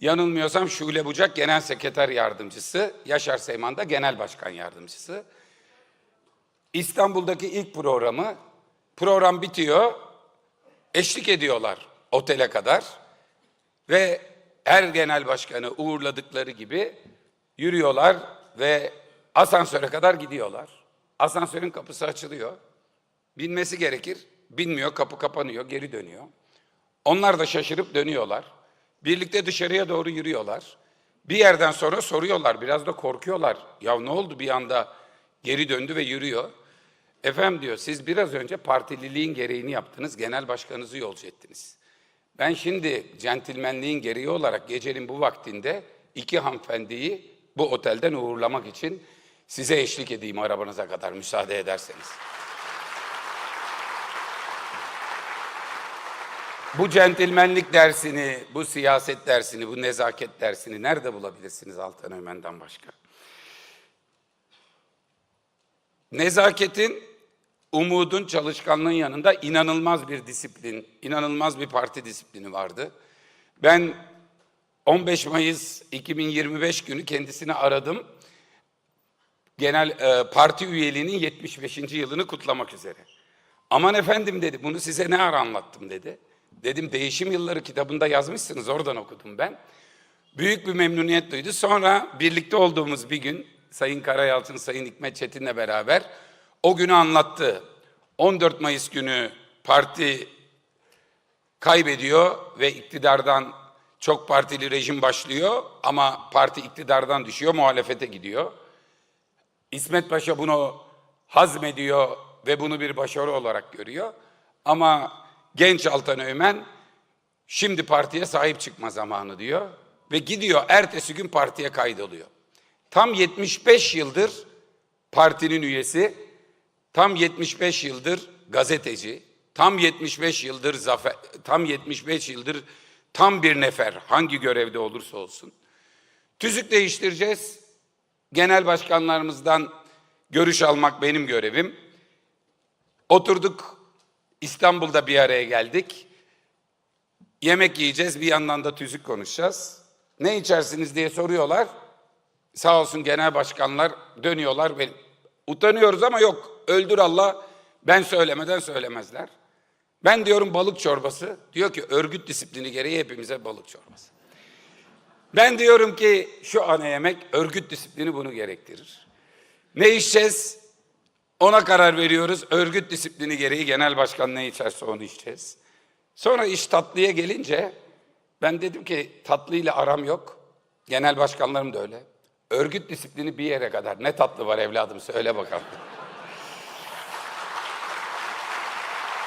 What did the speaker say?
Yanılmıyorsam Şule Bucak Genel Sekreter Yardımcısı, Yaşar Seyman da Genel Başkan Yardımcısı. İstanbul'daki ilk programı, program bitiyor, eşlik ediyorlar otele kadar. Ve her genel başkanı uğurladıkları gibi yürüyorlar ve asansöre kadar gidiyorlar. Asansörün kapısı açılıyor. Binmesi gerekir. Binmiyor, kapı kapanıyor, geri dönüyor. Onlar da şaşırıp dönüyorlar. Birlikte dışarıya doğru yürüyorlar. Bir yerden sonra soruyorlar, biraz da korkuyorlar. Ya ne oldu bir anda geri döndü ve yürüyor. Efendim diyor, siz biraz önce partililiğin gereğini yaptınız, genel başkanınızı yolcu ettiniz. Ben şimdi centilmenliğin gereği olarak gecenin bu vaktinde iki hanımefendiyi bu otelden uğurlamak için size eşlik edeyim arabanıza kadar müsaade ederseniz. Bu centilmenlik dersini, bu siyaset dersini, bu nezaket dersini nerede bulabilirsiniz Altan Ömen'den başka? Nezaketin, umudun, çalışkanlığın yanında inanılmaz bir disiplin, inanılmaz bir parti disiplini vardı. Ben 15 Mayıs 2025 günü kendisini aradım. Genel e, parti üyeliğinin 75. yılını kutlamak üzere. Aman efendim dedi, bunu size ne ara anlattım dedi. Dedim değişim yılları kitabında yazmışsınız, oradan okudum ben. Büyük bir memnuniyet duydu. Sonra birlikte olduğumuz bir gün Sayın Karayalçın, Sayın Hikmet Çetin'le beraber o günü anlattı. 14 Mayıs günü parti kaybediyor ve iktidardan çok partili rejim başlıyor ama parti iktidardan düşüyor, muhalefete gidiyor. İsmet Paşa bunu hazmediyor ve bunu bir başarı olarak görüyor. Ama genç Altan Öğmen şimdi partiye sahip çıkma zamanı diyor ve gidiyor ertesi gün partiye kaydoluyor. Tam 75 yıldır partinin üyesi, tam 75 yıldır gazeteci, tam 75 yıldır zafer, tam 75 yıldır tam bir nefer hangi görevde olursa olsun. Tüzük değiştireceğiz. Genel başkanlarımızdan görüş almak benim görevim. Oturduk İstanbul'da bir araya geldik. Yemek yiyeceğiz bir yandan da tüzük konuşacağız. Ne içersiniz diye soruyorlar. Sağ olsun genel başkanlar dönüyorlar ve utanıyoruz ama yok öldür Allah ben söylemeden söylemezler. Ben diyorum balık çorbası. Diyor ki örgüt disiplini gereği hepimize balık çorbası. Ben diyorum ki şu ana yemek örgüt disiplini bunu gerektirir. Ne içeceğiz? Ona karar veriyoruz. Örgüt disiplini gereği genel başkan ne içerse onu içeceğiz. Sonra iş tatlıya gelince ben dedim ki tatlıyla aram yok. Genel başkanlarım da öyle. Örgüt disiplini bir yere kadar. Ne tatlı var evladım söyle bakalım.